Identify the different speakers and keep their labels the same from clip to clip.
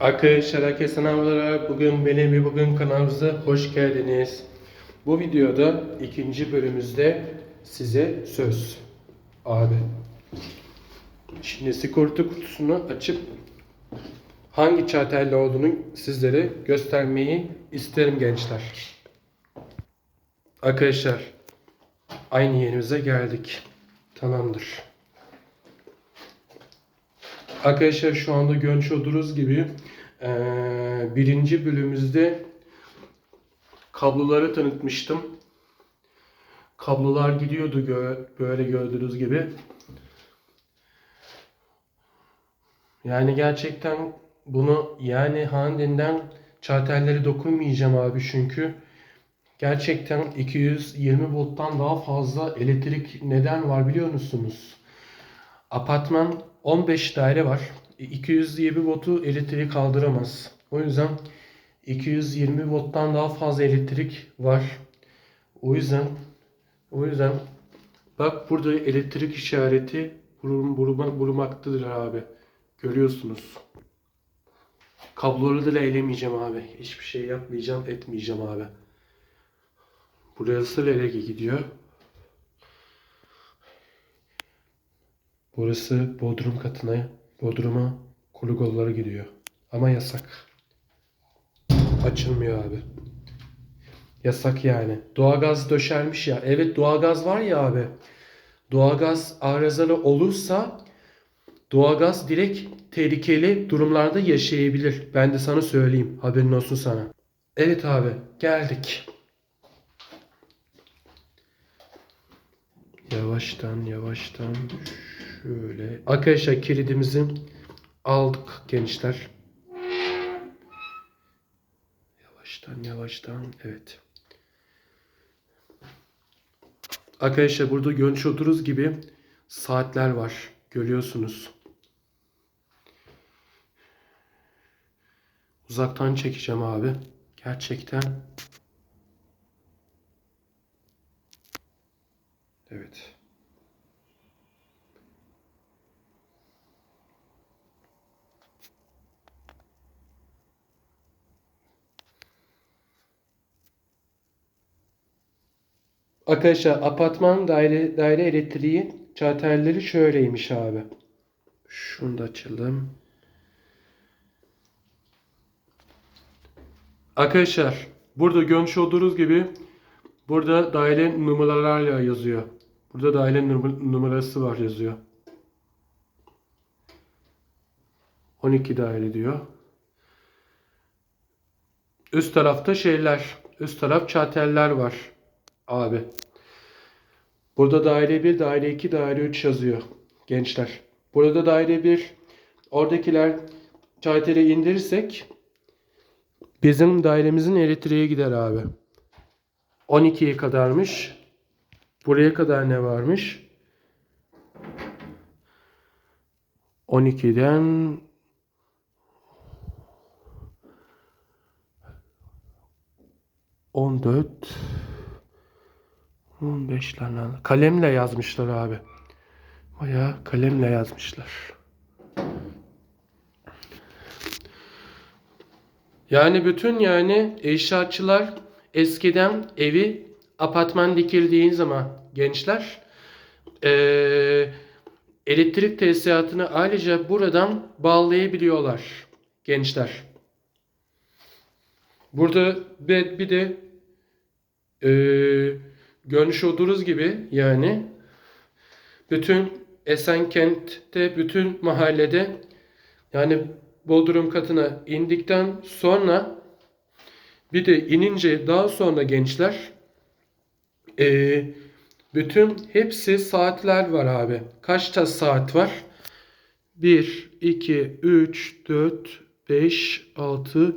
Speaker 1: Arkadaşlar herkese merhabalar. Bugün benim ve bugün kanalımıza hoş geldiniz. Bu videoda ikinci bölümümüzde size söz. Abi. Şimdi sigorta kutusunu açıp hangi çartelli olduğunu sizlere göstermeyi isterim gençler. Arkadaşlar aynı yerimize geldik. Tamamdır. Arkadaşlar şu anda görmüş olduğunuz gibi birinci bölümümüzde kabloları tanıtmıştım. Kablolar gidiyordu gö- böyle gördüğünüz gibi. Yani gerçekten bunu yani handinden çartelleri dokunmayacağım abi çünkü gerçekten 220 volttan daha fazla elektrik neden var biliyor musunuz? Apartman 15 daire var. 220 voltu elektriği kaldıramaz. O yüzden 220 volttan daha fazla elektrik var. O yüzden o yüzden bak burada elektrik işareti bulunma- bulunmaktadır abi. Görüyorsunuz. Kabloları da elemeyeceğim abi. Hiçbir şey yapmayacağım, etmeyeceğim abi. Burası LG gidiyor. Burası bodrum katına, bodruma kulu golları gidiyor. Ama yasak. Açılmıyor abi. Yasak yani. Doğalgaz döşermiş ya. Evet doğalgaz var ya abi. Doğalgaz arızalı olursa doğalgaz direkt tehlikeli durumlarda yaşayabilir. Ben de sana söyleyeyim. Haberin olsun sana. Evet abi geldik. Yavaştan yavaştan şöyle. Arkadaşlar kilidimizi aldık gençler. Yavaştan yavaştan evet. Arkadaşlar burada görmüş olduğunuz gibi saatler var. Görüyorsunuz. Uzaktan çekeceğim abi. Gerçekten. Evet. Arkadaşlar apartman daire, daire elektriği çartelleri şöyleymiş abi. Şunu da açalım. Arkadaşlar burada görmüş olduğunuz gibi burada daire numaralarla yazıyor. Burada daire num- numarası var yazıyor. 12 daire diyor. Üst tarafta şeyler, üst taraf çarteller var abi. Burada daire 1, daire 2, daire 3 yazıyor gençler. Burada daire 1, oradakiler çarteli indirirsek bizim dairemizin elektriğe gider abi. 12'ye kadarmış. Buraya kadar ne varmış? 12'den 14 15 tane kalemle yazmışlar abi. Bayağı kalemle yazmışlar. Yani bütün yani eşyaçılar eskiden evi apartman dikildiğin zaman gençler eee, elektrik tesisatını ayrıca buradan bağlayabiliyorlar gençler. Burada bir, de eee görmüş olduğunuz gibi yani bütün Esenkent'te bütün mahallede yani Bodrum katına indikten sonra bir de inince daha sonra gençler eee, bütün hepsi saatler var abi. Kaç ta saat var? 1, 2, 3, 4, 5, 6,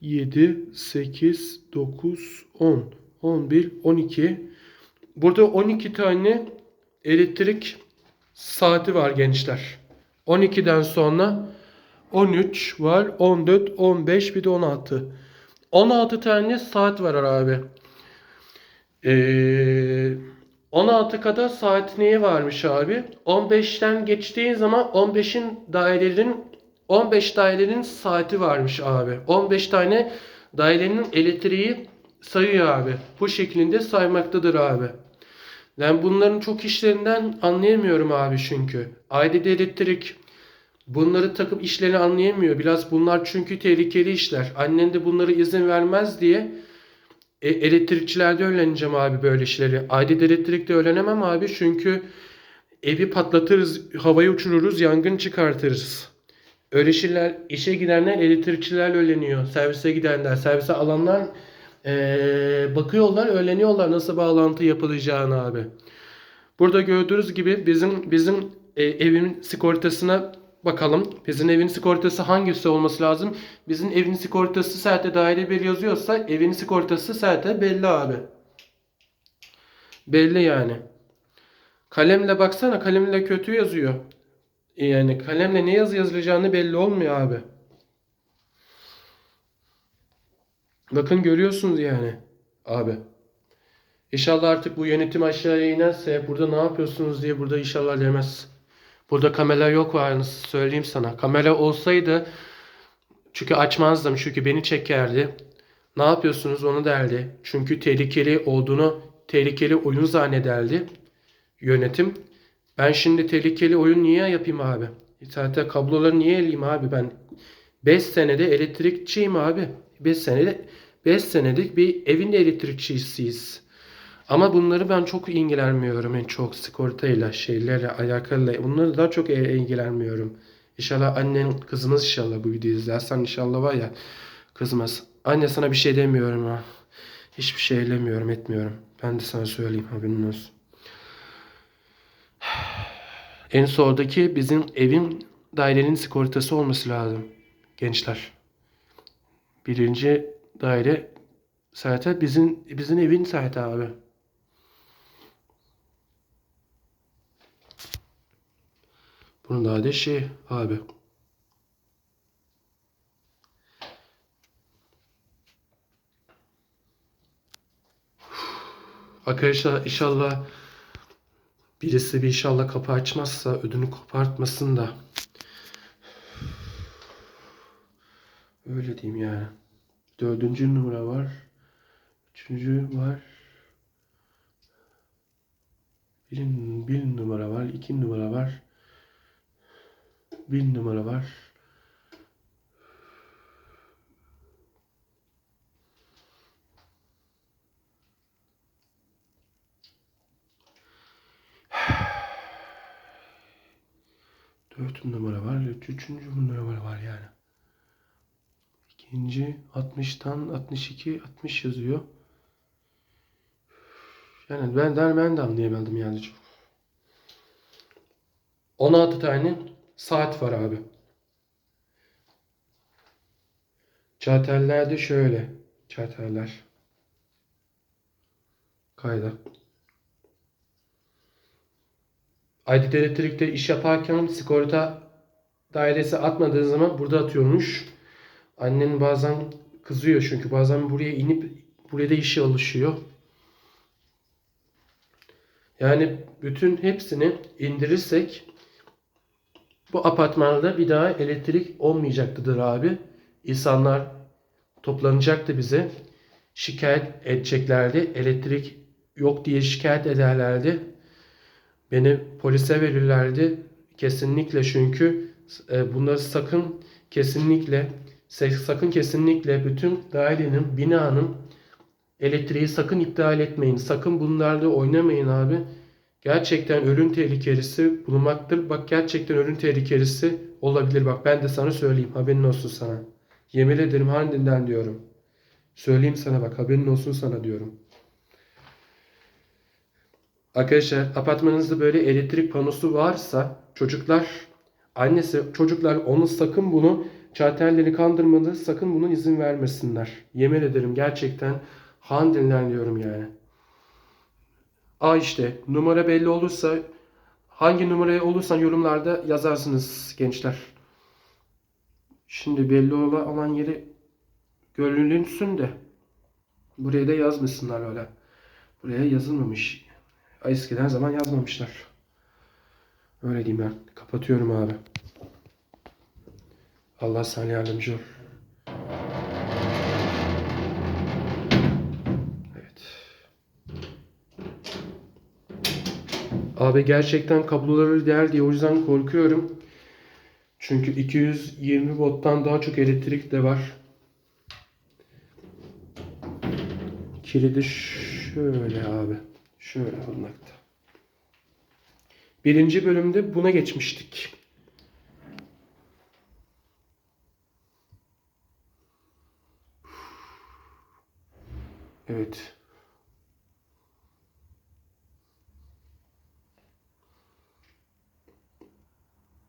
Speaker 1: 7, 8, 9, 10, 11, 12. Burada 12 tane elektrik saati var gençler. 12'den sonra 13 var, 14, 15 bir de 16. 16 tane saat var abi. Ee, 16 kadar saat neye varmış abi? 15'ten geçtiğin zaman 15'in dairelerin 15 dairenin saati varmış abi. 15 tane dairenin elektriği sayıyor abi. Bu şeklinde saymaktadır abi. Ben bunların çok işlerinden anlayamıyorum abi çünkü. Ailede elektrik bunları takıp işlerini anlayamıyor. Biraz bunlar çünkü tehlikeli işler. Annen de bunları izin vermez diye e, elektrikçilerde öğreneceğim abi böyle işleri. Ailede elektrikte öğrenemem abi çünkü evi patlatırız, havayı uçururuz, yangın çıkartırız. Öyle şeyler, işe gidenler elektrikçilerle öğreniyor. Servise gidenler, servise alanlar eee, bakıyorlar, öğreniyorlar nasıl bağlantı yapılacağını abi. Burada gördüğünüz gibi bizim bizim e, evin sigortasına bakalım. Bizim evin sigortası hangisi olması lazım? Bizim evin sigortası zaten daire bir yazıyorsa evin sigortası zaten belli abi. Belli yani. Kalemle baksana kalemle kötü yazıyor. Yani kalemle ne yazı yazılacağını belli olmuyor abi. Bakın görüyorsunuz yani abi. İnşallah artık bu yönetim aşağıya inerse burada ne yapıyorsunuz diye burada inşallah demez. Burada kamera yok var söyleyeyim sana. Kamera olsaydı çünkü açmazdım çünkü beni çekerdi. Ne yapıyorsunuz onu derdi. Çünkü tehlikeli olduğunu tehlikeli oyun zannederdi yönetim. Ben şimdi tehlikeli oyun niye yapayım abi? Zaten kabloları niye eleyim abi ben? 5 senede elektrikçiyim abi. 5 senede 5 senedik bir evin elektrikçisiyiz. Ama bunları ben çok ilgilenmiyorum. En çok sigortayla, şeylerle, alakalı. Bunları daha çok e- ilgilenmiyorum. İnşallah annen kızmaz inşallah bu videoyu izlersen inşallah var ya kızmaz. Anne sana bir şey demiyorum ha. Hiçbir şey elemiyorum etmiyorum. Ben de sana söyleyeyim haberin olsun. En soldaki bizim evin dairenin sigortası olması lazım gençler. Birinci daire zaten bizim bizim evin zaten abi. Bunun da adı şey abi. Arkadaşlar inşallah birisi bir inşallah kapı açmazsa ödünü kopartmasın da. Öyle diyeyim yani. Dördüncü numara var. Üçüncü var. Bir, bir numara var. iki numara var. Bir numara var. Dört numara var. Üçüncü numara var yani. İkinci 60'tan 62 60 yazıyor. Yani ben de ben de anlayamadım yani çok. 16 tane saat var abi. Çarterlerde şöyle. Çarterler. Kayda. Aydın Elektrik'te iş yaparken sigorta dairesi atmadığı zaman burada atıyormuş. Annen bazen kızıyor çünkü bazen buraya inip buraya da işe alışıyor. Yani bütün hepsini indirirsek bu apartmanda bir daha elektrik olmayacaktıdır abi. İnsanlar toplanacaktı bize. Şikayet edeceklerdi. Elektrik yok diye şikayet ederlerdi. Beni polise verirlerdi. Kesinlikle çünkü e, bunları sakın kesinlikle sakın kesinlikle bütün dairenin, binanın elektriği sakın iptal etmeyin. Sakın bunlarla oynamayın abi. Gerçekten ölüm tehlikelisi bulunmaktır. Bak gerçekten ölüm tehlikelisi olabilir. Bak ben de sana söyleyeyim. Haberin olsun sana. Yemin ederim handinden diyorum. Söyleyeyim sana bak haberin olsun sana diyorum. Arkadaşlar apartmanınızda böyle elektrik panosu varsa çocuklar annesi çocuklar onu sakın bunu çarterleri kandırmadı sakın bunun izin vermesinler. Yemin ederim gerçekten handinden diyorum yani. A işte numara belli olursa hangi numaraya olursan yorumlarda yazarsınız gençler. Şimdi belli olan yeri görününsün de buraya da yazmasınlar öyle. Buraya yazılmamış. Eskiden zaman yazmamışlar. Öyle diyeyim ben. Kapatıyorum abi. Allah sana yardımcı ol. Evet. Abi gerçekten kabloları değer diye o yüzden korkuyorum. Çünkü 220 volttan daha çok elektrik de var. Kilidi şöyle abi. Şöyle bulmakta. Birinci bölümde buna geçmiştik. Evet.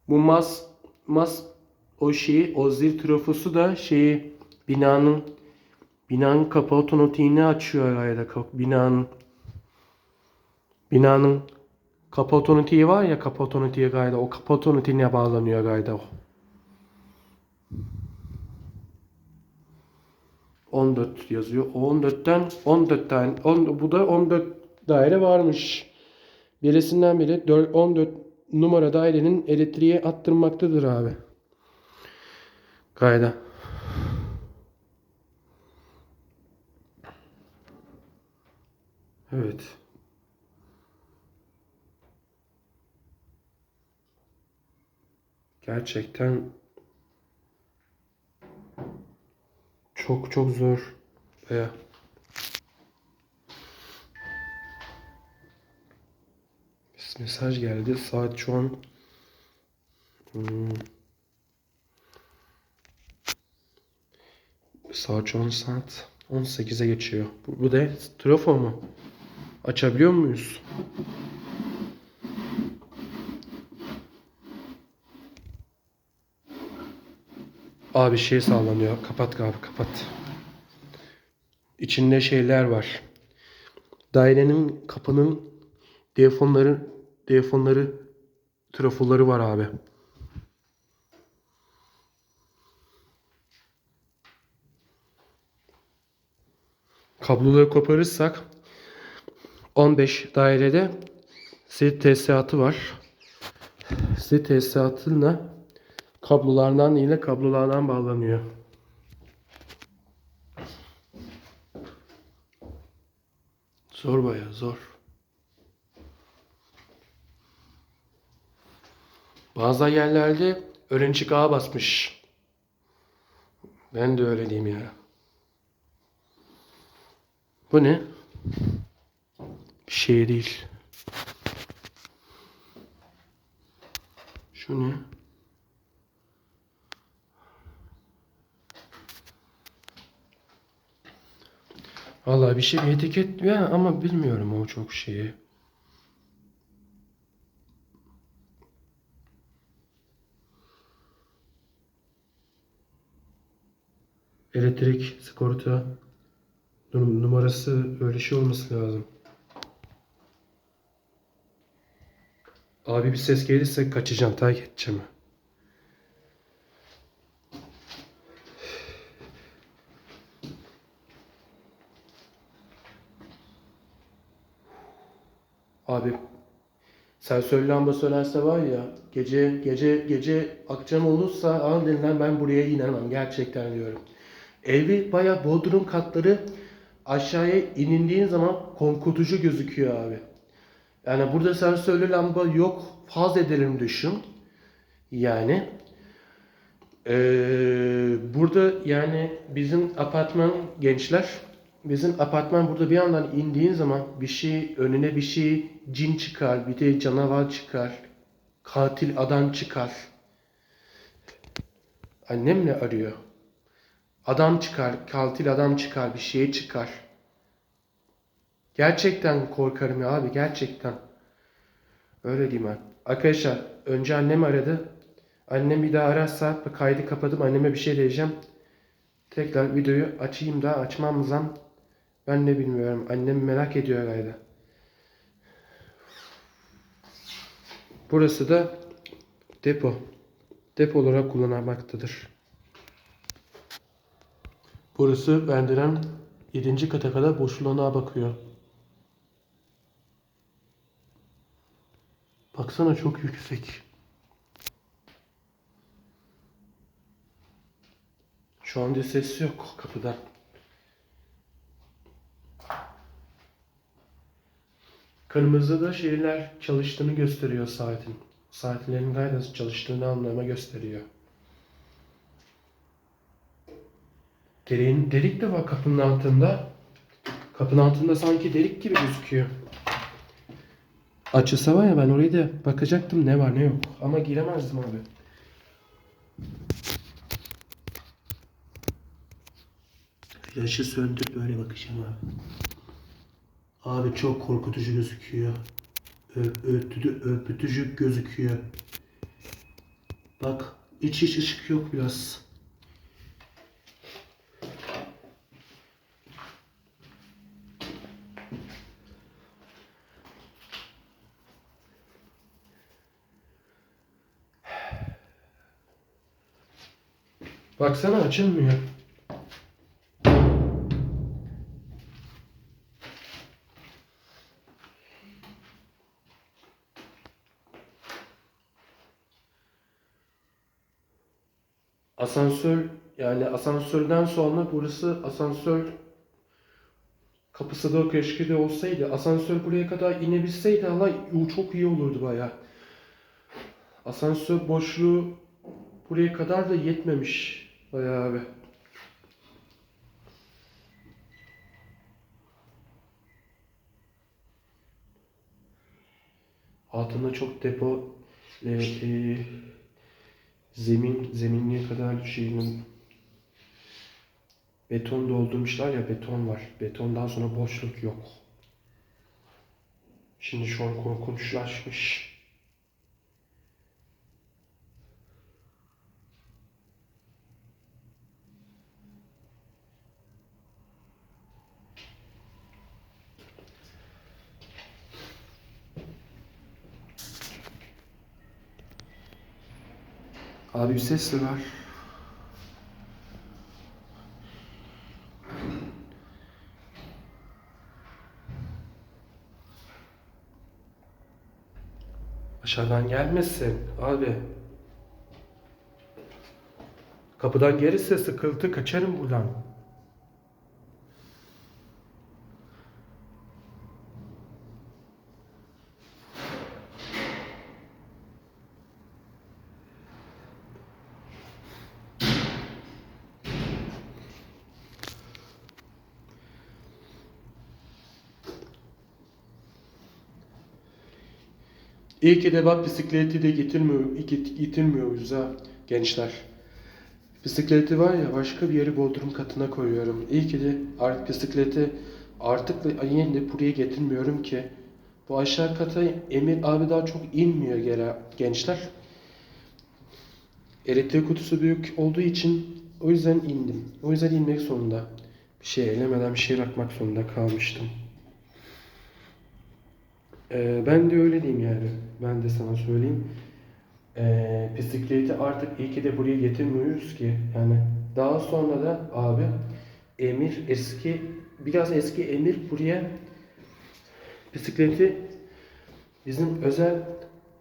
Speaker 1: Bu mas mas o şeyi o zil trafosu da şeyi binanın binanın kapı otomatiğini açıyor kap- binanın binanın kapı otomatiği var ya kapı otomatiği gayda o kapı otomatiğine bağlanıyor gayda o. 14 yazıyor. O 14'ten 14 tane on, bu da 14 daire varmış. Birisinden biri 4, 14 numara dairenin elektriğe attırmaktadır abi. Gayda. Evet. Gerçekten çok çok zor. Baya. Mesaj geldi. Saat şu an hmm, saat şu an saat 18'e geçiyor. Bu, bu da trafo mu? Açabiliyor muyuz? Abi şey sağlanıyor. Kapat abi kapat. İçinde şeyler var. Dairenin kapının diyafonları diyafonları trafoları var abi. Kabloları koparırsak 15 dairede sit tesisatı var. Sit tesisatıyla kablolardan ile kablolardan bağlanıyor. Zor bayağı zor. Bazı yerlerde öğrenci ağa basmış. Ben de öyle diyeyim ya. Bu ne? Bir şey değil. Şu ne? Vallahi bir şey bir etiket ya ama bilmiyorum o çok şeyi. Elektrik sigorta num- numarası öyle şey olması lazım. Abi bir ses gelirse kaçacağım, takip edeceğim. Abi sensörlü lamba sönerse var ya gece gece gece akşam olursa an denilen ben buraya inemem gerçekten diyorum. Evi baya bodrum katları aşağıya inildiğin zaman korkutucu gözüküyor abi. Yani burada sensörlü lamba yok faz edelim düşün. Yani ee, burada yani bizim apartman gençler bizim apartman burada bir yandan indiğin zaman bir şey önüne bir şey cin çıkar bir de canavar çıkar katil adam çıkar. Annem ne arıyor? Adam çıkar katil adam çıkar bir şey çıkar. Gerçekten korkarım ya abi gerçekten. Öyle diyeyim ben. Arkadaşlar önce annem aradı. Annem bir daha ararsa kaydı kapatıp anneme bir şey diyeceğim. Tekrar videoyu açayım da açmam zam? Ben de bilmiyorum. Annem merak ediyor herhalde. Burası da depo. Depo olarak kullanılmaktadır. Burası merdivен 7. kata kadar boşluğuna bakıyor. Baksana çok yüksek. Şu anda ses yok kapıda. Kırmızı da şeyler çalıştığını gösteriyor saatin. Saatlerin gayet çalıştığını anlama gösteriyor. Derin, delik de var kapının altında. Kapının altında sanki delik gibi gözüküyor. Açılsa var ya ben orayı da bakacaktım ne var ne yok. Ama giremezdim abi. Yaşı söndür böyle bakacağım abi. Abi çok korkutucu gözüküyor. Ö ötüdü, öpütücü gözüküyor. Bak iç iç ışık yok biraz. Baksana açılmıyor. Asansör yani asansörden sonra burası asansör kapısı da keşke de olsaydı. Asansör buraya kadar inebilseydi Allah çok iyi olurdu baya. Asansör boşluğu buraya kadar da yetmemiş bayağı abi. Altında çok depo e, e, zemin zeminliğe kadar şeyinin beton doldurmuşlar ya beton var. Betondan sonra boşluk yok. Şimdi şu an korkunçlaşmış. Abi bir ses de var. Aşağıdan gelmesin abi. Kapıdan gelirse sıkıntı kaçarım buradan. İyi ki de bak bisikleti de getirmiyor, getirmiyoruz ha gençler. Bisikleti var ya başka bir yere bodrum katına koyuyorum. İyi ki de artık bisikleti artık da yine buraya getirmiyorum ki. Bu aşağı kata Emir abi daha çok inmiyor gene gençler. Elektrik kutusu büyük olduğu için o yüzden indim. O yüzden inmek zorunda. Bir şey elemeden bir şey bırakmak zorunda kalmıştım. Ee, ben de öyle diyeyim yani. Ben de sana söyleyeyim. Ee, bisikleti artık iyi ki de buraya getirmiyoruz ki. Yani daha sonra da abi Emir eski biraz eski Emir buraya bisikleti bizim özel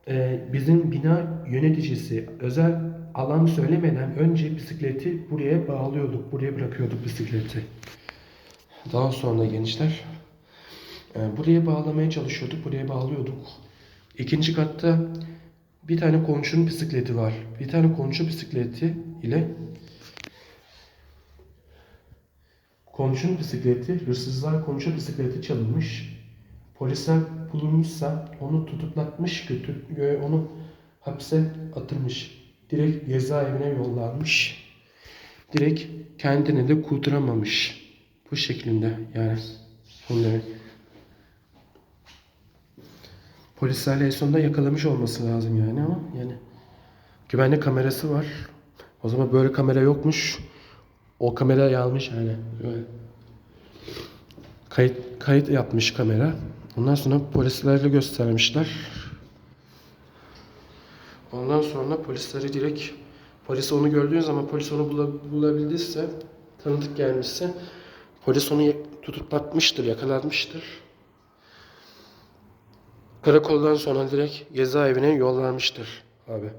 Speaker 1: e, bizim bina yöneticisi özel alan söylemeden önce bisikleti buraya bağlıyorduk. Buraya bırakıyorduk bisikleti. Daha sonra gençler buraya bağlamaya çalışıyorduk. Buraya bağlıyorduk. İkinci katta bir tane komşunun bisikleti var. Bir tane komşu bisikleti ile komşunun bisikleti, hırsızlar komşu bisikleti çalınmış. Polisler bulunmuşsa onu tutuklatmış, götür, gö- onu hapse atılmış. Direkt cezaevine yollanmış. Direkt kendini de kurtaramamış. Bu şeklinde yani. Bunları. Polislerle en sonunda yakalamış olması lazım yani ama yani güvenlik kamerası var. O zaman böyle kamera yokmuş. O kamerayı almış yani. Kayıt, kayıt yapmış kamera. Ondan sonra polislerle göstermişler. Ondan sonra polisleri direkt polis onu gördüğün zaman polis onu bula- bulabildiyse tanıdık gelmişse polis onu tutuklatmıştır, yakalanmıştır. Karakoldan sonra direkt cezaevine yollanmıştır abi.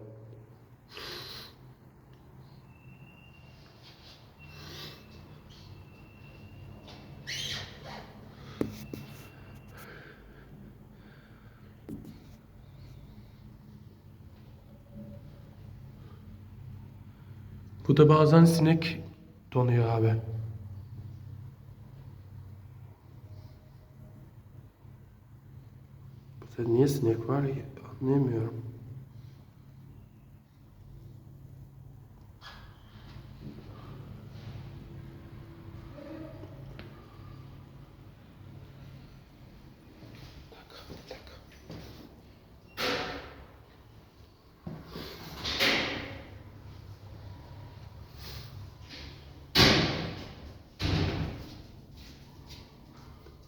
Speaker 1: Bu da bazen sinek donuyor abi. Burada niye sinek var ya anlayamıyorum. Bir dakika, bir dakika.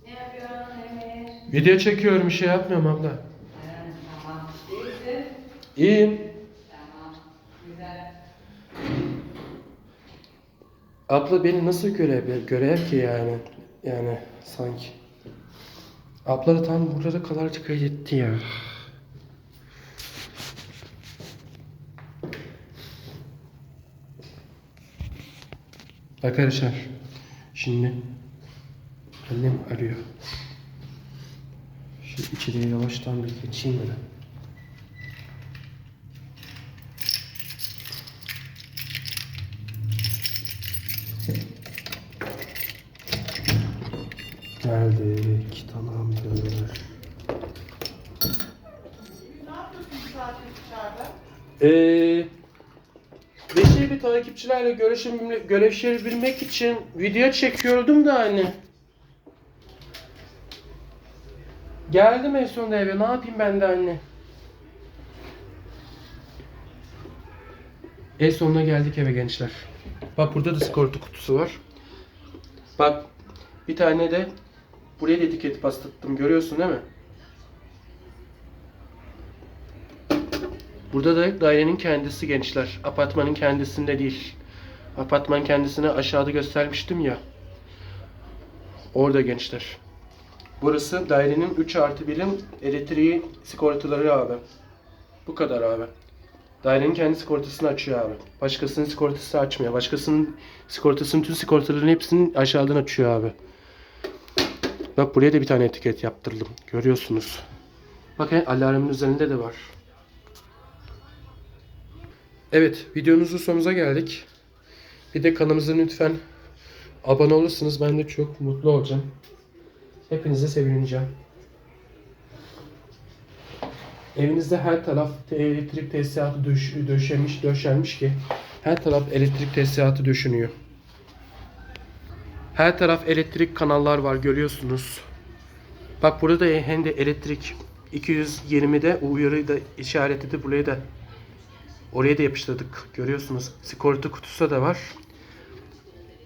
Speaker 2: Ne yapıyorsun Emir?
Speaker 1: Video çekiyorum bir şey yapmıyorum abla.
Speaker 2: İyisin.
Speaker 1: İyiyim. Abla beni nasıl görev, görev ki yani? Yani sanki. Abla da tam burada kadar dikkat etti ya. Arkadaşlar şimdi annem arıyor. İçeriye yavaştan bir geçeyim ben. Geldik tamamdır. Ee, Beşir bir takipçilerle görüşüm, görüşebilmek için video çekiyordum da hani. Geldim en sonunda eve. Ne yapayım ben de anne? En sonunda geldik eve gençler. Bak burada da sigorta kutusu var. Bak bir tane de buraya da etiket bastırdım. Görüyorsun değil mi? Burada da dairenin kendisi gençler. Apartmanın kendisinde değil. Apartman kendisini aşağıda göstermiştim ya. Orada gençler. Burası dairenin 3 artı 1'in elektriği sigortaları abi. Bu kadar abi. Dairenin kendi sigortasını açıyor abi. Başkasının sigortası açmıyor. Başkasının sigortasının tüm sigortaların hepsini aşağıdan açıyor abi. Bak buraya da bir tane etiket yaptırdım. Görüyorsunuz. Bakın alarmın üzerinde de var. Evet, videomuzun sonuna geldik. Bir de kanalımıza lütfen abone olursanız ben de çok mutlu olacağım. Hepinize sevineceğim. Evinizde her taraf elektrik tesisatı döş döşemiş, döşenmiş ki her taraf elektrik tesisatı döşünüyor. Her taraf elektrik kanallar var görüyorsunuz. Bak burada da hem de elektrik 220'de uyarı da işareti de buraya da Oraya da yapıştırdık. Görüyorsunuz. Sigorta kutusu da var.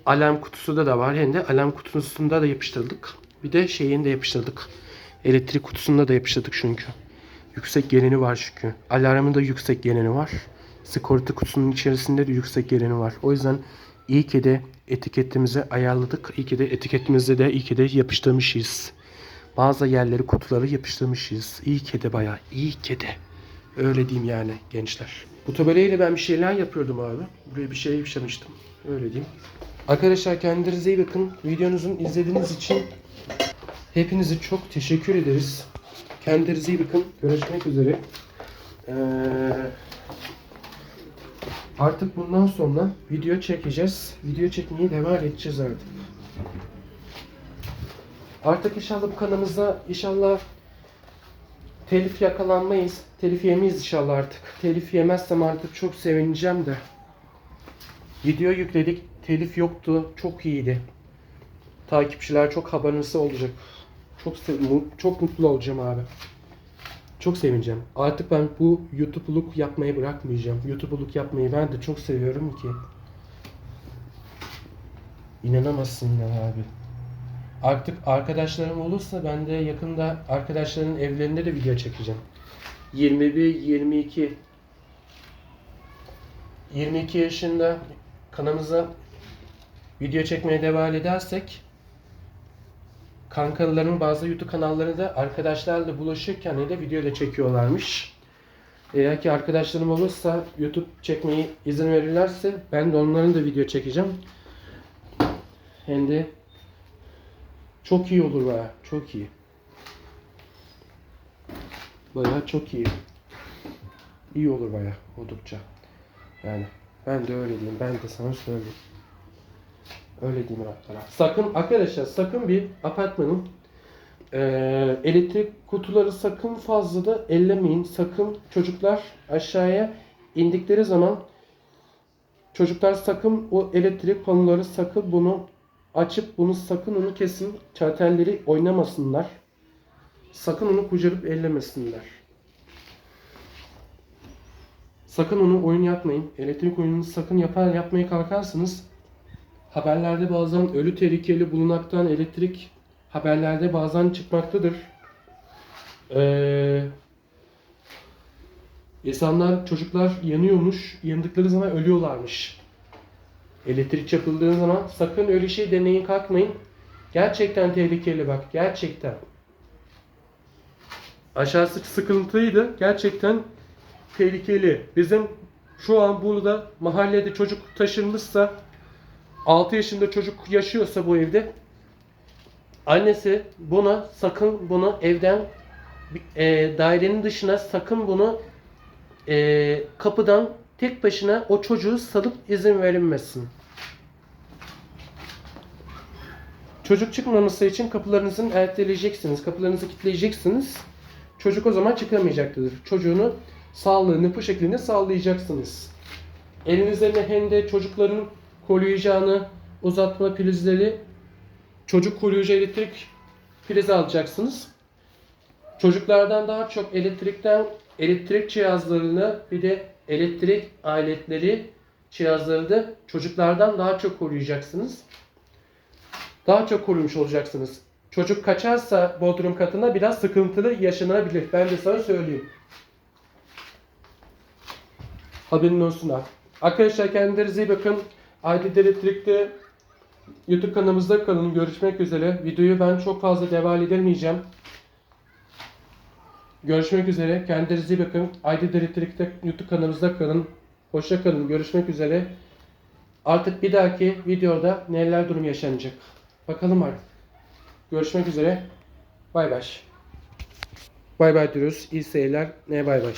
Speaker 1: Alarm kutusu da da var. Hem de alarm kutusunda da yapıştırdık. Bir de şeyini de yapıştırdık. Elektrik kutusunda da yapıştırdık çünkü. Yüksek geleni var çünkü. Alarmın da yüksek geleni var. Sigorta kutusunun içerisinde de yüksek geleni var. O yüzden iyi ki de etiketimizi ayarladık. İyi ki de etiketimizde de iyi ki de yapıştırmışız. Bazı yerleri kutuları yapıştırmışız. İyi ki de bayağı iyi ki de. Öyle diyeyim yani gençler. Bu tabelayla ben bir şeyler yapıyordum abi. Buraya bir şey yapıştırmıştım. Öyle diyeyim. Arkadaşlar kendinize iyi bakın. Videonuzun izlediğiniz için hepinize çok teşekkür ederiz. Kendinize iyi bakın. Görüşmek üzere. Ee, artık bundan sonra video çekeceğiz. Video çekmeye devam edeceğiz artık. Artık inşallah bu kanalımızda inşallah Telif yakalanmayız. Telif yemeyiz inşallah artık. Telif yemezsem artık çok sevineceğim de. Video yükledik. Telif yoktu. Çok iyiydi. Takipçiler çok haberinizi olacak. Çok çok mutlu olacağım abi. Çok sevineceğim. Artık ben bu YouTube'luk yapmayı bırakmayacağım. YouTube'luk yapmayı ben de çok seviyorum ki. İnanamazsın ya abi. Artık arkadaşlarım olursa ben de yakında arkadaşların evlerinde de video çekeceğim. 21, 22 22 yaşında kanalımıza video çekmeye devam edersek kankalarımın bazı YouTube kanallarında arkadaşlarla buluşurken de video ile çekiyorlarmış. Eğer ki arkadaşlarım olursa YouTube çekmeyi izin verirlerse ben de onların da video çekeceğim. Hem de çok iyi olur baya. Çok iyi. Baya çok iyi. İyi olur baya oldukça. Yani Ben de öyle diyeyim. Ben de sana söyleyeyim. Öyle diyeyim hatta. Sakın arkadaşlar sakın bir apartmanın eee, elektrik kutuları sakın fazla da ellemeyin. Sakın çocuklar aşağıya indikleri zaman çocuklar sakın o elektrik panoları sakın bunu açıp bunu sakın onu kesin. Çartelleri oynamasınlar. Sakın onu kucarıp ellemesinler. Sakın onu oyun yapmayın. Elektrik oyununu sakın yapar yapmaya kalkarsanız haberlerde bazen ölü tehlikeli bulunaktan elektrik haberlerde bazen çıkmaktadır. Ee, insanlar, çocuklar yanıyormuş. Yandıkları zaman ölüyorlarmış. Elektrik çakıldığı zaman sakın öyle şey deneyin kalkmayın. Gerçekten tehlikeli bak. Gerçekten. Aşağısı sıkıntıydı. Gerçekten tehlikeli. Bizim şu an burada mahallede çocuk taşınmışsa 6 yaşında çocuk yaşıyorsa bu evde annesi buna sakın bunu evden e, dairenin dışına sakın bunu e, kapıdan tek başına o çocuğu salıp izin verilmesin. Çocuk çıkmaması için kapılarınızın erteleyeceksiniz. Kapılarınızı kilitleyeceksiniz. Çocuk o zaman çıkamayacaktır. Çocuğunu sağlığını bu şekilde sağlayacaksınız. Elinizde hem de çocukların koruyacağını uzatma prizleri çocuk koruyucu elektrik prizi alacaksınız. Çocuklardan daha çok elektrikten elektrik cihazlarını bir de elektrik aletleri cihazları da çocuklardan daha çok koruyacaksınız. Daha çok korumuş olacaksınız. Çocuk kaçarsa bodrum katına biraz sıkıntılı yaşanabilir. Ben de sana söyleyeyim. Haberin olsun ha. Arkadaşlar kendinize iyi bakın. Aydın Elektrik'te YouTube kanalımızda kalın. Görüşmek üzere. Videoyu ben çok fazla devam edemeyeceğim. Görüşmek üzere. Kendinize iyi bakın. Aydın Elektrik'te YouTube kanalımızda kalın. Hoşça kalın. Görüşmek üzere. Artık bir dahaki videoda neler durum yaşanacak. Bakalım artık. Görüşmek üzere. Bay bay. Bay bay diyoruz. İyi seyirler. Ne bay bay.